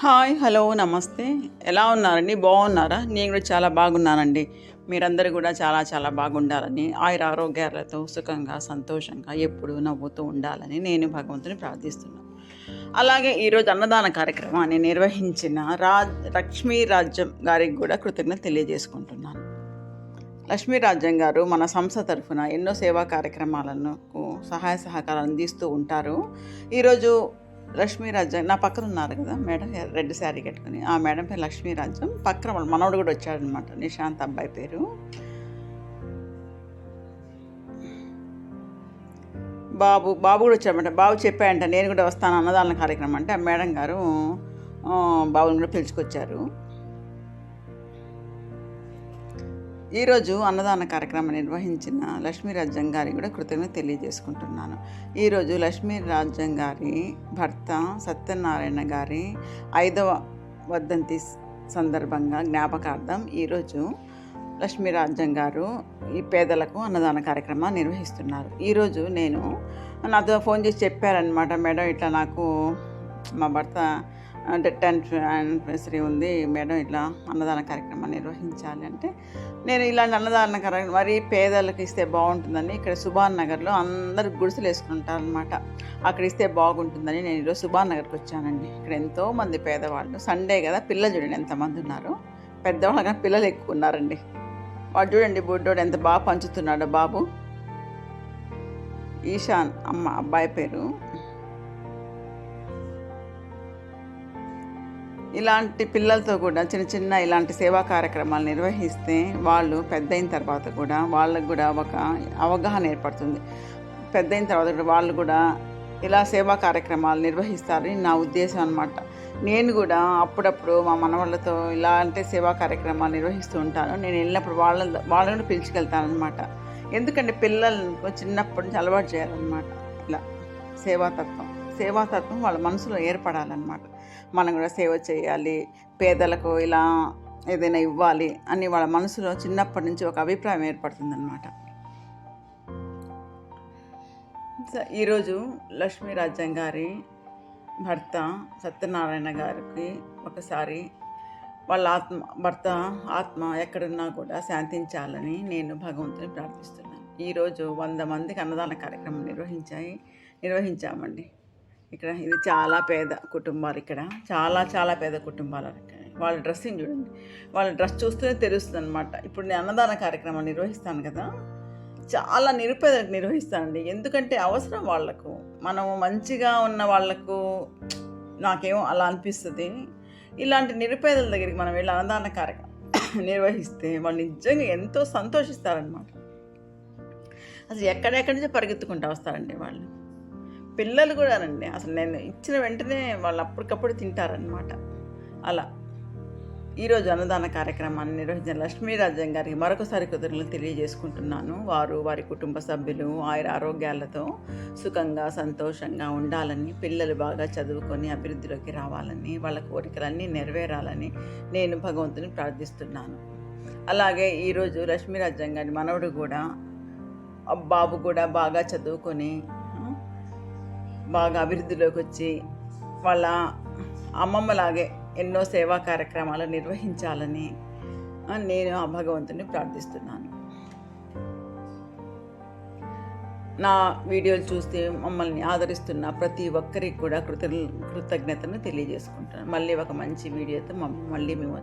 Hi hello నమస్తే. ఎలా ఉన్నారండి? బాగున్నారా? నేను కూడా చాలా బాగున్నానండి. మీరందరూ కూడా చాలా చాలా బాగుండాలని ఆయుర ఆరోగ్యాలతో సుఖంగా సంతోషంగా ఎప్పుడూ నవ్వుతూ ఉండాలని నేను భగవంతుని ప్రార్థిస్తున్నాను. అలాగే ఈరోజు అన్నదాన కార్యక్రమాన్ని నిర్వహించిన రాజ్ లక్ష్మీ రాజ్యం గారికి కూడా కృతజ్ఞత తెలియజేసుకుంటున్నాను. లక్ష్మీ రాజ్యం గారు మన సంస్థ తరఫున ఎన్నో సేవా కార్యక్రమాలను సహాయ సహకారాలు అందిస్తూ ఉంటారు. ఈరోజు లక్ష్మీ రాజ్యం నా పక్కన ఉన్నారు కదా మేడం రెడ్ శారీ కట్టుకుని. ఆ మేడం పేరు లక్ష్మీ రాజ్యం పక్కన మనవడు కూడా వచ్చాడనమాట నిశాంత్ అబ్బాయి పేరు. బాబు బాబు కూడా వచ్చాడనమాట బాబు చెప్పాయంట నేను కూడా వస్తాను అన్నదాన కార్యక్రమం అంటే ఆ మేడం గారు బాబుని కూడా పిలుచుకొచ్చారు. ఈరోజు అన్నదాన కార్యక్రమం నిర్వహించిన లక్ష్మీ రాజ్యం గారి కూడా కృతజ్ఞత తెలియజేసుకుంటున్నాను. ఈరోజు లక్ష్మీ రాజ్యం గారి భర్త సత్యనారాయణ గారి ఐదవ వర్ధంతి సందర్భంగా జ్ఞాపకార్థం ఈరోజు లక్ష్మీ రాజ్యం గారు ఈ పేదలకు అన్నదాన కార్యక్రమం నిర్వహిస్తున్నారు. ఈరోజు నేను నాతో ఫోన్ చేసి చెప్పారనమాట మేడం ఇట్లా నాకు మా భర్త అంటే టెన్త్ యానివర్సరీ ఉంది మేడం ఇట్లా అన్నదాన కార్యక్రమాన్ని నిర్వహించాలి అంటే నేను ఇలాంటి అన్నదాన కార్యక్రమం మరీ పేదలకు ఇస్తే బాగుంటుందని ఇక్కడ సుభాన్ నగర్లో అందరు గుడిసెలు వేసుకుంటారు అనమాట అక్కడ ఇస్తే బాగుంటుందని నేను ఈరోజు సుభాన్ నగర్కి వచ్చానండి. ఇక్కడ ఎంతో మంది పేదవాళ్ళు సండే కదా పిల్లలు చూడండి ఎంతమంది ఉన్నారు. పెద్దవాళ్ళు కానీ పిల్లలు ఎక్కువ ఉన్నారండి. వాడు చూడండి బుడ్డోడు ఎంత బాగా పంచుతున్నాడో బాబు. ఈశాన్ అమ్మ అబ్బాయి పేరు. ఇలాంటి పిల్లలతో కూడా చిన్న చిన్న ఇలాంటి సేవా కార్యక్రమాలు నిర్వహిస్తే వాళ్ళు పెద్ద అయిన తర్వాత కూడా వాళ్ళకు కూడా ఒక అవగాహన ఏర్పడుతుంది. పెద్ద అయిన తర్వాత కూడా వాళ్ళు కూడా ఇలా సేవా కార్యక్రమాలు నిర్వహిస్తారని నా ఉద్దేశం అనమాట నేను కూడా అప్పుడప్పుడు మా మనవాళ్ళతో ఇలాంటి సేవా కార్యక్రమాలు నిర్వహిస్తూ ఉంటాను. నేను వెళ్ళినప్పుడు వాళ్ళ వాళ్ళని కూడా పిలుచుకెళ్తాను అనమాట ఎందుకంటే పిల్లలను చిన్నప్పటి నుంచి అలవాటు చేయాలన్నమాట. ఇలా సేవాతత్వం సేవాతత్వం వాళ్ళ మనసులో ఏర్పడాలన్నమాట. మనం కూడా సేవ చేయాలి పేదలకు ఇలా ఏదైనా ఇవ్వాలి అని వాళ్ళ మనసులో చిన్నప్పటి నుంచి ఒక అభిప్రాయం ఏర్పడుతుందన్నమాట. స- ఈరోజు లక్ష్మీ రాజ్యం గారి భర్త సత్యనారాయణ గారికి ఒకసారి వాళ్ళ ఆత్మ భర్త ఆత్మ ఎక్కడున్నా కూడా శాంతించాలని నేను భగవంతుని ప్రార్థిస్తున్నాను. ఈరోజు వంద మందికి అన్నదాన కార్యక్రమం నిర్వహించాయి నిర్వహించామండి. ఇక్కడ ఇది చాలా పేద కుటుంబాలు ఇక్కడ. చాలా చాలా పేద కుటుంబాలు వాళ్ళ డ్రెస్సింగ్ చూడండి. వాళ్ళ డ్రెస్ చూస్తూనే తెలుస్తుంది అనమాట ఇప్పుడు నేను అన్నదాన కార్యక్రమం నిర్వహిస్తాను కదా. చాలా నిరుపేదలకు నిర్వహిస్తానండి. ఎందుకంటే అవసరం వాళ్ళకు. మనము మంచిగా ఉన్న వాళ్ళకు నాకేమో అలా అనిపిస్తుంది. ఇలాంటి నిరుపేదల దగ్గరికి మనం వెళ్ళి అన్నదాన కార్యక్రమం నిర్వహిస్తే వాళ్ళు నిజంగా ఎంతో సంతోషిస్తారనమాట అసలు ఎక్కడెక్కడి నుంచో పరిగెత్తుకుంటూ వస్తారండి వాళ్ళు. పిల్లలు కూడానండి. అసలు నేను ఇచ్చిన వెంటనే వాళ్ళు అప్పటికప్పుడు తింటారనమాట అలా. ఈరోజు అన్నదాన కార్యక్రమాన్ని నిర్వహించిన లక్ష్మీ గారికి మరొకసారి కృతజ్ఞతలు తెలియజేసుకుంటున్నాను. వారు వారి కుటుంబ సభ్యులు ఆయన ఆరోగ్యాలతో సుఖంగా సంతోషంగా ఉండాలని పిల్లలు బాగా చదువుకొని అభివృద్ధిలోకి రావాలని వాళ్ళ కోరికలన్నీ నెరవేరాలని నేను భగవంతుని ప్రార్థిస్తున్నాను. అలాగే ఈరోజు లక్ష్మీరాజన్ గారి మనవడు కూడా బాబు కూడా బాగా చదువుకొని బాగా అభివృద్ధిలోకి వచ్చి వాళ్ళ అమ్మమ్మలాగే ఎన్నో సేవా కార్యక్రమాలు నిర్వహించాలని నేను ఆ భగవంతుని ప్రార్థిస్తున్నాను. నా వీడియోలు చూస్తే మమ్మల్ని ఆదరిస్తున్న ప్రతి ఒక్కరికి కూడా కృత కృతజ్ఞతను తెలియజేసుకుంటాను మళ్ళీ ఒక మంచి వీడియోతో మళ్ళీ మేము